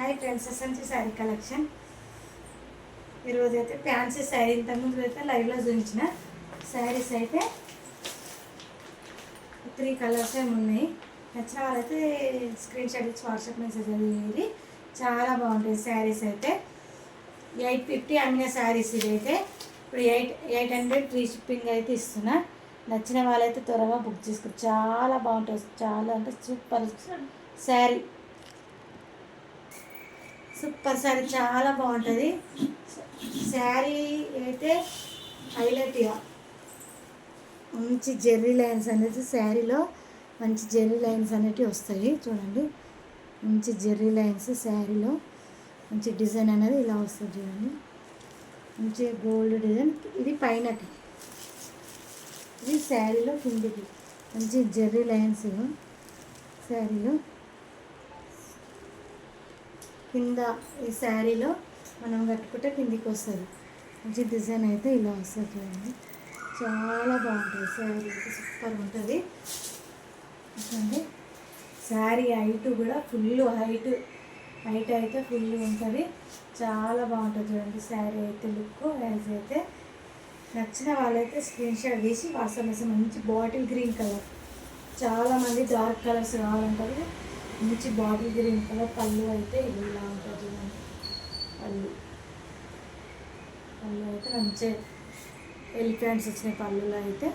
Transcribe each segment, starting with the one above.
Hi friends SNC sari collection ఈరోజు అయితే fancy sari ఇంతకుముందు అయితే లైవ్లో చూపించిన శారీస్ అయితే త్రీ కలర్స్ ఏమి ఉన్నాయి. నచ్చిన వాళ్ళైతే స్క్రీన్ షాట్ ఇచ్చి వాట్సాప్ మెసేజ్ చేయండి. చాలా బాగుంటాయి శారీస్ అయితే. ఎయిట్ ఫిఫ్టీ అమ్మిన శారీస్ ఇదైతే. ఇప్పుడు eight eight hundred free shipping అయితే ఇస్తున్నా. నచ్చిన వాళ్ళైతే త్వరగా బుక్ చేసుకో. చాలా బాగుంటుంది చాలా అంటే సూపర్ శారీ సూపర్ శారీ చాలా బాగుంటుంది. శారీ అయితే హైలైట్ మంచి జెర్రీ లైన్స్ అనేది శారీలో మంచి జెర్రీ లైన్స్ అనేటివి వస్తాయి చూడండి. మంచి జెర్రీ లైన్స్ శారీలో మంచి డిజైన్ అనేది ఇలా వస్తుంది చూడండి. మంచి గోల్డ్ డిజైన్ ఇది పైనకి. ఇది శారీలో కిందికి. మంచి జెర్రీ లైన్స్ శారీలో కింద ఈ శారీలో మనం కట్టుకుంటే కిందికి వస్తుంది. మంచి డిజైన్ అయితే ఇలా వస్తుంది చూడండి. చాలా బాగుంటుంది. శారీ అయితే సూపర్ ఉంటుంది. చూడండి. శారీ హైట్ కూడా ఫుల్ హైట్ హైట్ అయితే ఫుల్ ఉంటుంది. చాలా బాగుంటుంది చూడండి శారీ అయితే లుక్ యాజ్ అయితే. నచ్చిన వాళ్ళైతే స్క్రీన్ షాట్ తీసి వాట్సాప్ వేసి మంచి బాటిల్ గ్రీన్ కలర్. చాలామంది డార్క్ కలర్స్ కావాలంటారు. మంచి బాటిల్ గ్రీన్ కలర్ పళ్ళు అయితే ఇలా ఉంటుంది పళ్ళు. పళ్ళు అయితే మంచి ఎలిఫెంట్స్ వచ్చిన పళ్ళులో అయితే.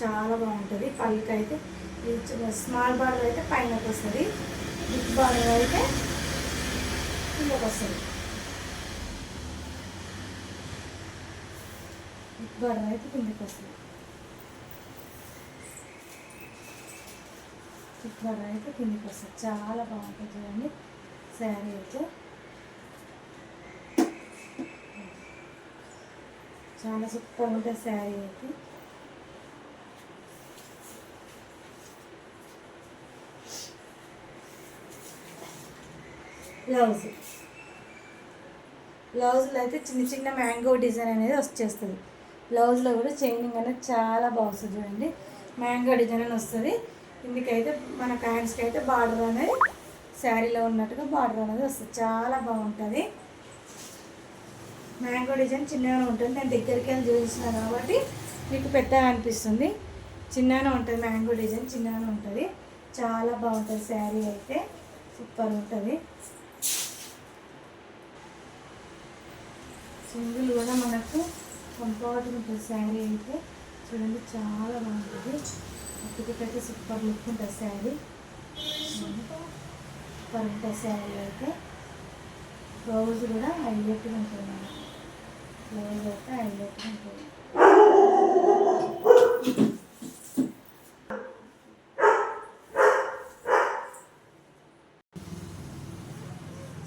చాలా బాగుంటుంది. పళ్ళుకి అయితే స్మాల్ బార్డర్ అయితే పైన వస్తుంది. బిగ్ బార్డర్ అయితే కిందకి వస్తుంది. బిగ్ బార్డర్ అయితే కిందకి వస్తుంది. బిగ్ అయితే కిందికి వస్తుంది చాలా బాగుంటుంది చూడండి శారీ అయితే. చాలా సూపర్ ఉంటుంది శారీ అయితే. బ్లౌజ్. బ్లౌజ్లో అయితే చిన్న చిన్న మ్యాంగో డిజైన్ అనేది వచ్చేస్తుంది. బ్లౌజ్లో కూడా చైనింగ్ అనేది చాలా బాగుంటుంది చూడండి. మ్యాంగో డిజైన్ అని వస్తుంది. ఇందుకైతే మన ప్యాంట్స్కి అయితే బార్డర్ అనేది శారీలో ఉన్నట్టుగా బార్డర్ అనేది వస్తుంది. చాలా బాగుంటుంది. మ్యాంగో డిజైన్ చిన్నగానే ఉంటుంది. నేను దగ్గరికి వెళ్ళి చూపించిన కాబట్టి మీకు పెద్దగా అనిపిస్తుంది. చిన్నగానే ఉంటుంది. మ్యాంగో డిజైన్ చిన్నగానే ఉంటుంది. చాలా బాగుంటుంది శారీ అయితే. సూపర్ ఉంటుంది. సింగిల్ కూడా మనకు కంఫర్ట్ ఉంటుంది శారీ అయితే. చూడండి చాలా బాగుంటుంది. అప్పటికైతే సూపర్ లుక్ ఉంటుంది శారీ సూపర్ ఉంటుంది శారీ అయితే బ్లౌజ్ కూడా హైలైట్గా ఉంటుంది. మనకు బ్లౌజ్ అయితే హైలైట్గా ఉంటుంది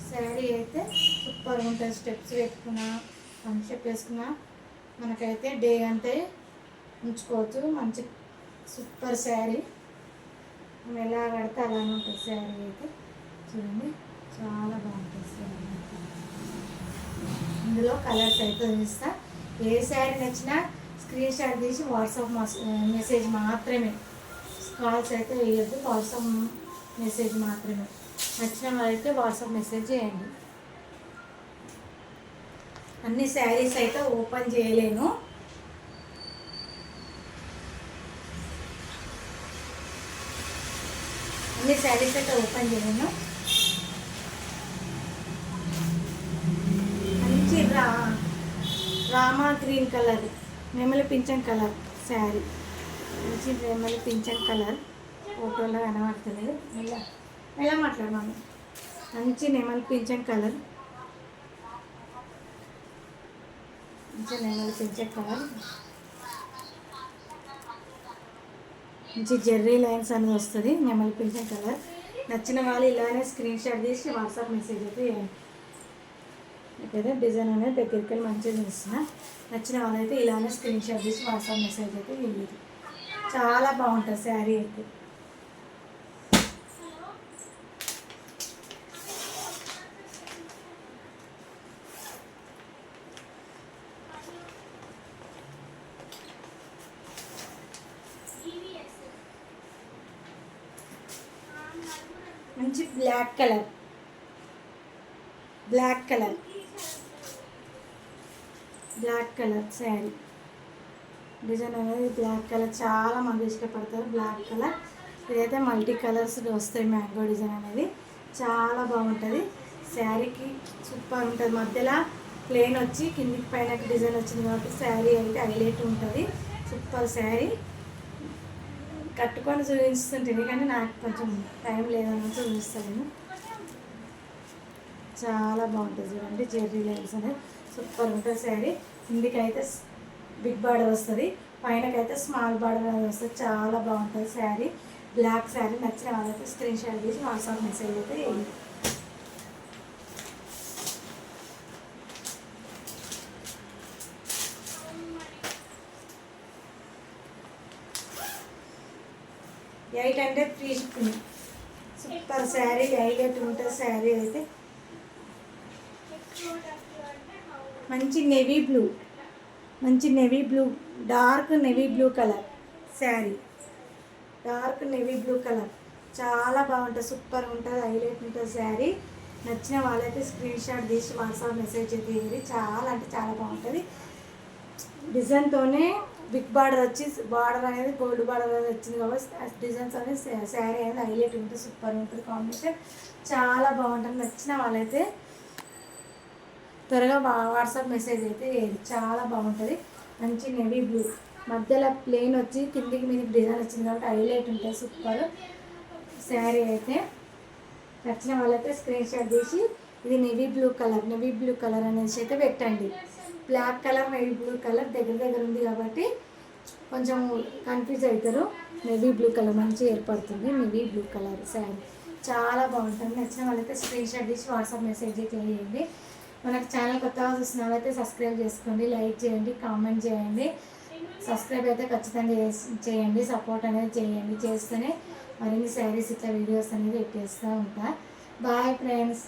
శారీ అయితే సూపర్ ఉంటుంది స్టెప్స్ పెట్టుకున్నా ఫంక్షన్ వేసుకున్నా మనకైతే డే అంటే ఉంచుకోవచ్చు. మంచి సూపర్ శారీ. ఎలా కడితే అలానే ఉంటుంది శారీ అయితే. చూడండి చాలా బాగుంటుంది శారీ ఇందులో కలర్స్ అయితే చూస్తా. ఏ శారీ నచ్చినా స్క్రీన్ షాట్ తీసి వాట్సాప్ మెసేజ్ మాత్రమే. కాల్స్ అయితే వేయద్దు వాట్సాప్ మెసేజ్ మాత్రమే. నచ్చిన వాళ్ళైతే వాట్సాప్ మెసేజ్ చేయండి. అన్ని శారీస్ అయితే ఓపెన్ చేయలేను. అన్ని శారీస్ అయితే ఓపెన్ చేయలేను మంచి రా రామా గ్రీన్ కలర్ నెమలి పింఛన్ కలర్ శారీ. మంచి నెమలి పింఛన్ కలర్ ఫోటోలో కనబడుతుంది. ఎలా ఎలా మాట్లాడమని మంచి నెమలి పింఛన్ కలర్. మంచి నెమలి పింఛన్ కలర్. మంచి జెర్రీ లైన్స్ అనేది వస్తుంది నెమలి పింఛన్ కలర్. నచ్చిన వాళ్ళు ఇలానే స్క్రీన్ షాట్ తీసి వాట్సాప్ మెసేజ్ అయితే చేయండి. డిజైన్ అనేది దగ్గరికి వెళ్ళి మంచిగా చూస్తున్నా. నచ్చిన వాళ్ళైతే ఇలానే స్క్రీన్ షాట్ తీసి వాట్సాప్ మెసేజ్ అయితే వెళ్ళేది చాలా బాగుంటుంది శారీ అయితే. మంచి black colour black colour black colour sari design అనేది బ్లాక్ కలర్ చాలా మంది ఇష్టపడతారు బ్లాక్ కలర్ ఇదైతే మల్టీ కలర్స్ వస్తాయి మ్యాంగో డిజైన్ అనేది. చాలా బాగుంటుంది. శారీకి సూపర్ ఉంటుంది. మధ్యలో ప్లేన్ వచ్చి కిందికి పైన డిజైన్ వచ్చింది కాబట్టి శారీ అయితే హైలైట్ ఉంటుంది. సూపర్ శారీ కట్టుకొని చూపిస్తుంటుంది కానీ నాకు కొంచెం టైం లేదని చూపిస్తాను. చాలా బాగుంటుంది చూడండి జెర్రీ లైన్స్ అనేది సూపర్ ఉంటుంది శారీ. కిందికైతే బిగ్ బార్డర్ వస్తుంది పైనకైతే స్మాల్ బార్డర్ అనేది వస్తుంది చాలా బాగుంటుంది శారీ. బ్లాక్ శారీ నచ్చిన వాళ్ళైతే స్క్రీన్ షాట్ తీసి వాట్సాప్ మెసేజ్ అయితే తీసుకుని. సూపర్ శారీ హైలైట్ ఉంటుంది శారీ అయితే. మంచి నెవీ బ్లూ మంచి navy blue dark navy blue colour sari. Dark navy blue colour చాలా బాగుంటుంది సూపర్ ఉంటుంది హైలైట్ ఉంటుంది శారీ. నచ్చిన వాళ్ళైతే స్క్రీన్ షాట్ తీసి వాట్సాప్ మెసేజ్ చేయండి చాలా అంటే చాలా బాగుంటుంది. డిజైన్తోనే బిగ్ బార్డర్ వచ్చి బార్డర్ అనేది గోల్డ్ బార్డర్ అనేది వచ్చింది కాబట్టి డిజైన్స్ అనేది శారీ అనేది హైలైట్ ఉంటుంది సూపర్ ఉంటుంది కాంబినేషన్. చాలా బాగుంటుంది. నచ్చిన వాళ్ళైతే త్వరగా వాట్సాప్ మెసేజ్ అయితే చాలా బాగుంటుంది. మంచి నెవీ బ్లూ మధ్యలో ప్లేన్ వచ్చి కిందికి మీదకి డిజైన్ వచ్చింది కాబట్టి హైలైట్ ఉంటుంది. సూపర్ శారీ అయితే నచ్చిన వాళ్ళైతే స్క్రీన్ షాట్ తీసి ఇది navy blue colour navy blue colour అనేసి అయితే పెట్టండి. Black colour night blue colour దగ్గర దగ్గర ఉంది కాబట్టి కొంచెం కన్ఫ్యూజ్ అవుతారు. మేబీ బ్లూ కలర్ మంచిగా ఏర్పడుతుంది. Maybe blue colour sari. చాలా బాగుంటుంది. నచ్చిన వాళ్ళైతే స్క్రీన్ షాట్ తీసి వాట్సాప్ మెసేజ్ అయితే చేయండి. మనకు ఛానల్ కొత్తగా చూసిన వాళ్ళైతే సబ్స్క్రైబ్ చేసుకోండి. లైక్ చేయండి. కామెంట్ చేయండి. సబ్స్క్రైబ్ అయితే ఖచ్చితంగా చేయండి. సపోర్ట్ అనేది చేయండి. చేస్తేనే మరిన్ని శారీస్ ఇట్లా వీడియోస్ అనేది పెట్టేస్తూ ఉంటా. Bye friends